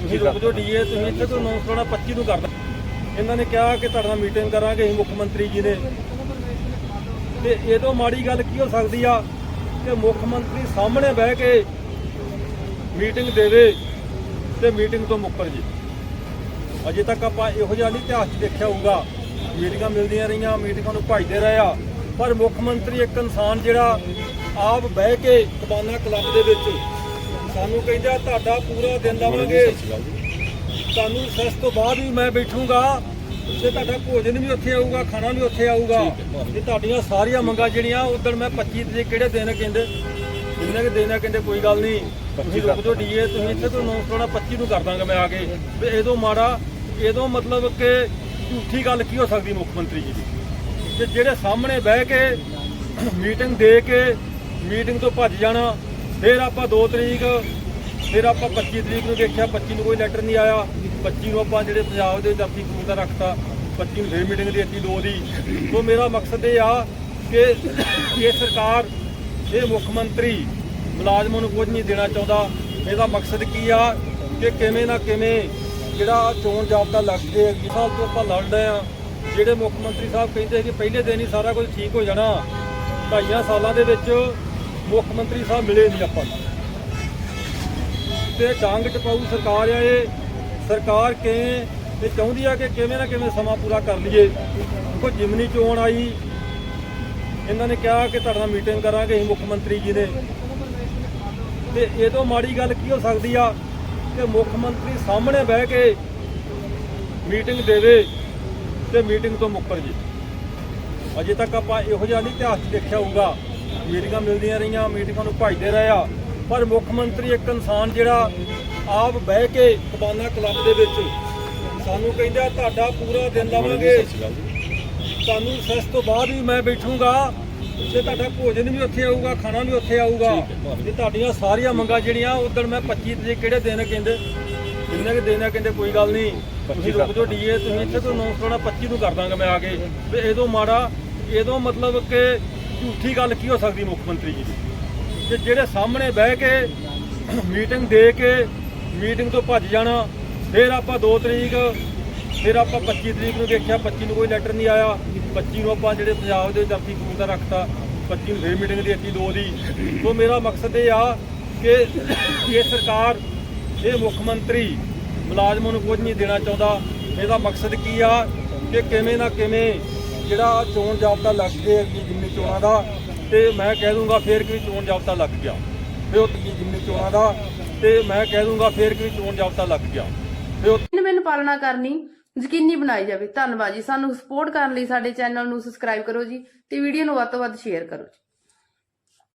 ਤੁਸੀਂ ਰੁਕ ਜਾਓ ਡੀਏ ਤੁਸੀਂ ਇੱਥੇ ਤੋਂ ਅਨਾਉਂਸ ਕਰਨਾ 25 ਨੂੰ ਕਰਦਾ ਇਹਨਾਂ ਨੇ ਕਿਹਾ ਕਿ ਤੁਹਾਡੇ ਨਾਲ ਮੀਟਿੰਗ ਕਰਾਂਗੇ ਅਸੀਂ ਮੁੱਖ ਮੰਤਰੀ ਜੀ ਨੇ ਤੇ ਇਹ ਤੋਂ ਮਾੜੀ ਗੱਲ ਕੀ ਹੋ ਸਕਦੀ ਆ? ਕਿ ਮੁੱਖ ਮੰਤਰੀ ਸਾਹਮਣੇ ਬਹਿ ਕੇ ਮੀਟਿੰਗ ਦੇਵੇ ਤੇ ਮੀਟਿੰਗ ਤੋਂ ਮੁੱਕਰ ਜੇ। ਅਜੇ ਤੱਕ ਆਪਾਂ ਇਹੋ ਜਿਹਾ ਨਹੀਂ ਇਤਿਹਾਸ ਦੇਖਿਆ ਹੋਊਗਾ। ਮੀਟਿੰਗਾਂ ਮਿਲਦੀਆਂ ਰਹੀਆਂ ਮੀਟਿੰਗਾਂ ਨੂੰ ਭਜਦੇ ਰਹੇ ਆ। ਪਰ ਮੁੱਖ ਮੰਤਰੀ ਇੱਕ ਇਨਸਾਨ ਜਿਹੜਾ ਆਪ ਬਹਿ ਕੇ ਕਬਾਨਾ ਕਲੱਬ ਦੇ ਵਿੱਚ ਸਾਨੂੰ ਕਹਿੰਦਾ ਤੁਹਾਡਾ ਪੂਰਾ ਦਿਨ ਲਵਾਂਗੇ ਤੁਹਾਨੂੰ ਸੈਸ ਤੋਂ ਬਾਅਦ ਵੀ ਮੈਂ ਬੈਠੂੰਗਾ। ਤੇ ਤੁਹਾਡਾ ਭੋਜਨ ਵੀ ਉੱਥੇ ਆਊਗਾ, ਖਾਣਾ ਵੀ ਉੱਥੇ ਆਊਗਾ, ਤੇ ਤੁਹਾਡੀਆਂ ਸਾਰੀਆਂ ਮੰਗਾਂ ਜਿਹੜੀਆਂ ਉਦੋਂ ਮੈਂ 25 ਤਰੀਕ ਕਿਹੜੇ ਦਿਨ ਕਹਿੰਦੇ? ਜਿੰਨੇ ਕਿ ਦਿਨ ਕਹਿੰਦੇ, ਕੋਈ ਗੱਲ ਨਹੀਂ। ਤੁਸੀਂ ਰੁਕ ਜਾਓ ਡੀਏ, ਤੁਸੀਂ ਇੱਥੇ ਤੋਂ ਅਨਾਉਂਸ ਕਰਨਾ 25 ਨੂੰ ਕਰ ਦਾਂਗਾ ਮੈਂ ਆ ਕੇ। ਵੀ ਇਹਦੋਂ ਮਾੜਾ, ਇਹਦੋਂ ਮਤਲਬ ਕਿ ਝੂਠੀ ਗੱਲ ਕੀ ਹੋ ਸਕਦੀ ਮੁੱਖ ਮੰਤਰੀ ਜੀ ਦੀ? ਕਿ ਜਿਹੜੇ ਸਾਹਮਣੇ ਬਹਿ ਕੇ ਮੀਟਿੰਗ ਦੇ ਕੇ ਮੀਟਿੰਗ ਤੋਂ ਭੱਜ ਜਾਣਾ ਫਿਰ ਆਪਾਂ 2 ਤਰੀਕ, ਫਿਰ ਆਪਾਂ 25 ਤਰੀਕ ਨੂੰ ਦੇਖਿਆ 25 ਨੂੰ ਕੋਈ ਲੈਟਰ ਨਹੀਂ ਆਇਆ। 25 ਨੂੰ ਆਪਾਂ ਜਿਹੜੇ ਪੰਜਾਬ ਦੇ ਜਾਤੀ ਕਾਨੂੰਨ ਦਾ ਰੱਖਤਾ 25 ਨੂੰ ਫਿਰ ਮੀਟਿੰਗ ਦੀ ਦਿੱਤੀ ਦੋ ਦੀ। ਤੋਂ ਮੇਰਾ ਮਕਸਦ ਇਹ ਆ ਕਿ ਇਹ ਸਰਕਾਰ, ਇਹ ਮੁੱਖ ਮੰਤਰੀ ਮੁਲਾਜ਼ਮਾਂ ਨੂੰ ਕੁਝ ਨਹੀਂ ਦੇਣਾ ਚਾਹੁੰਦਾ। ਇਹਦਾ ਮਕਸਦ ਕੀ ਆ ਕਿ ਕਿਵੇਂ ਨਾ ਕਿਵੇਂ ਜਿਹੜਾ ਚੋਣ ਜਾਬਤਾ ਲੱਗ ਗਿਆ ਅਗਲੇ ਸਾਲ ਤੋਂ ਆਪਾਂ ਲੜਦੇ ਰਹੇ ਆ ਜਿਹੜੇ ਮੁੱਖ ਮੰਤਰੀ ਸਾਹਿਬ ਕਹਿੰਦੇ ਕਿ ਪਹਿਲੇ ਦਿਨ ਹੀ ਸਾਰਾ ਕੁਝ ਠੀਕ ਹੋ ਜਾਣਾ। ਢਾਈਆਂ ਸਾਲਾਂ ਦੇ ਵਿੱਚ ਮੁੱਖ ਮੰਤਰੀ ਸਾਹਿਬ ਮਿਲੇ ਨਹੀਂ ਆਪਾਂ ਨੂੰ। ਤੇ ਡਾਂਗ ਟਪਾਊ ਸਰਕਾਰ ਆ ਇਹ। ਸਰਕਾਰ ਕੇ ਇਹ ਚਾਹੁੰਦੀ ਆ ਕਿ ਕਿਵੇਂ ਨਾ ਕਿਵੇਂ ਸਮਾਂ ਪੂਰਾ ਕਰ ਲਈਏ। ਕੋਈ ਜਿਮਨੀ ਚੋਣ ਆਈ। ਇਹਨਾਂ ਨੇ ਕਿਹਾ ਕਿ ਤੁਹਾਡੇ ਨਾਲ ਮੀਟਿੰਗ ਕਰਾਂਗੇ ਅਸੀਂ ਮੁੱਖ ਮੰਤਰੀ ਜੀ ਨੇ ਤੇ ਇਹ ਤੋਂ ਮਾੜੀ ਗੱਲ ਕੀ ਹੋ ਸਕਦੀ ਆ ਕਿ ਮੁੱਖ ਮੰਤਰੀ ਸਾਹਮਣੇ ਬਹਿ ਕੇ ਮੀਟਿੰਗ ਦੇਵੇ ਤੇ ਮੀਟਿੰਗ ਤੋਂ ਮੁੱਕਰ ਜੇ। ਅਜੇ ਤੱਕ ਆਪਾਂ ਇਹੋ ਜਿਹਾ ਨਹੀਂ ਇਤਿਹਾਸ ਦੇਖਿਆ ਹੋਊਗਾ। ਮੀਟਿੰਗਾਂ ਮਿਲਦੀਆਂ ਰਹੀਆਂ ਮੀਟਿੰਗਾਂ ਨੂੰ ਭਜਦੇ ਰਹੇ ਆ। ਪਰ ਮੁੱਖ ਮੰਤਰੀ ਇੱਕ ਇਨਸਾਨ ਜਿਹੜਾ ਆਪ ਬਹਿ ਕੇ ਕਬਾਨਾ ਕਲੱਬ ਦੇ ਵਿੱਚ ਸਾਨੂੰ ਕਹਿੰਦਾ ਤੁਹਾਡਾ ਪੂਰਾ ਦਿਨ ਲਵਾਂਗੇ। ਤੁਹਾਨੂੰ ਸੈਸ ਤੋਂ ਬਾਅਦ ਵੀ ਮੈਂ ਬੈਠੂੰਗਾ। ਤੇ ਤੁਹਾਡਾ ਭੋਜਨ ਵੀ ਉੱਥੇ ਆਊਗਾ ਖਾਣਾ ਵੀ ਉੱਥੇ ਆਊਗਾ ਤੇ ਤੁਹਾਡੀਆਂ ਸਾਰੀਆਂ ਮੰਗਾਂ ਜਿਹੜੀਆਂ ਉਦੋਂ ਮੈਂ 25 ਤਰੀਕ ਕਿਹੜੇ ਦਿਨ ਕਹਿੰਦੇ? ਜਿੰਨੇ ਕਿ ਦਿਨ ਆ ਕਹਿੰਦੇ ਕੋਈ ਗੱਲ ਨਹੀਂ। ਤੁਸੀਂ ਰੁਕ ਜਾਓ ਡੀਏ ਤੁਸੀਂ ਇੱਥੇ ਤੋਂ ਅਨਾਉਂਸ ਕਰਨਾ 25 ਨੂੰ ਕਰ ਦਾਂਗਾ ਮੈਂ ਆ ਕੇ। ਵੀ ਇਹਦੋਂ ਮਾੜਾ ਇਹਦੋਂ ਮਤਲਬ ਕਿ ਝੂਠੀ ਗੱਲ ਕੀ ਹੋ ਸਕਦੀ ਮੁੱਖ ਮੰਤਰੀ ਜੀ ਦੀ? ਕਿ ਜਿਹੜੇ ਸਾਹਮਣੇ ਬਹਿ ਕੇ ਮੀਟਿੰਗ ਦੇ ਕੇ ਮੀਟਿੰਗ ਤੋਂ ਭੱਜ ਜਾਣਾ, ਫਿਰ ਆਪਾਂ 2 ਤਰੀਕ, ਫਿਰ ਆਪਾਂ 25 ਤਰੀਕ ਨੂੰ ਦੇਖਿਆ 25 ਨੂੰ ਕੋਈ ਲੈਟਰ ਨਹੀਂ ਆਇਆ। 25 ਨੂੰ ਆਪਾਂ ਜਿਹੜੇ ਪੰਜਾਬ ਦੇ ਜਾਤੀ ਕਾਨੂੰਨ ਦਾ ਰੱਖਤਾ 25 ਨੂੰ ਫਿਰ ਮੀਟਿੰਗ ਦੀ ਦਿੱਤੀ ਦੋ ਦੀ। ਤੋਂ ਮੇਰਾ ਮਕਸਦ ਇਹ ਆ ਕਿ ਇਹ ਸਰਕਾਰ, ਇਹ ਮੁੱਖ ਮੰਤਰੀ ਮੁਲਾਜ਼ਮਾਂ ਨੂੰ ਕੁਝ ਨਹੀਂ ਦੇਣਾ ਚਾਹੁੰਦਾ। ਇਹਦਾ ਮਕਸਦ ਕੀ ਆ ਕਿ ਕਿਵੇਂ ਨਾ ਕਿਵੇਂ ਜਿਹੜਾ ਚੋਣ ਜਾਬਤਾ ਲੱਗ ਗਿਆ ਅੱਗੇ ਜਿੰਨੀ ਚੋਣਾਂ ਦਾ, ਤੇ ਮੈਂ ਕਹਿ ਦੂੰਗਾ ਫੇਰ ਕਿ ਚੋਣ ਜਾਬਤਾ ਲੱਗ ਗਿਆ। ਫਿਰ ਉਹ ਜਿੰਨੀ ਚੋਣਾਂ ਦਾ, ਤੇ ਮੈਂ ਕਹਿ ਦੂੰਗਾ ਫੇਰ ਕਿ ਚੋਣ ਜਾਬਤਾ ਲੱਗ ਗਿਆ। ਫਿਰ ਮੈਨੂੰ ਪਾਲਣਾ ਕਰਨੀ, ਯਕੀਨੀ ਬਣਾਈ ਜਾਵੇ। ਧੰਨਵਾਦ ਜੀ। ਸਾਨੂੰ ਸਪੋਰਟ ਕਰਨ ਲਈ ਸਾਡੇ ਚੈਨਲ ਨੂੰ ਸਬਸਕ੍ਰਾਈਬ ਕਰੋ ਜੀ, ਤੇ ਵੀਡੀਓ ਨੂੰ ਵੱਧ ਤੋਂ ਵੱਧ ਸ਼ੇਅਰ ਕਰੋ ਜੀ।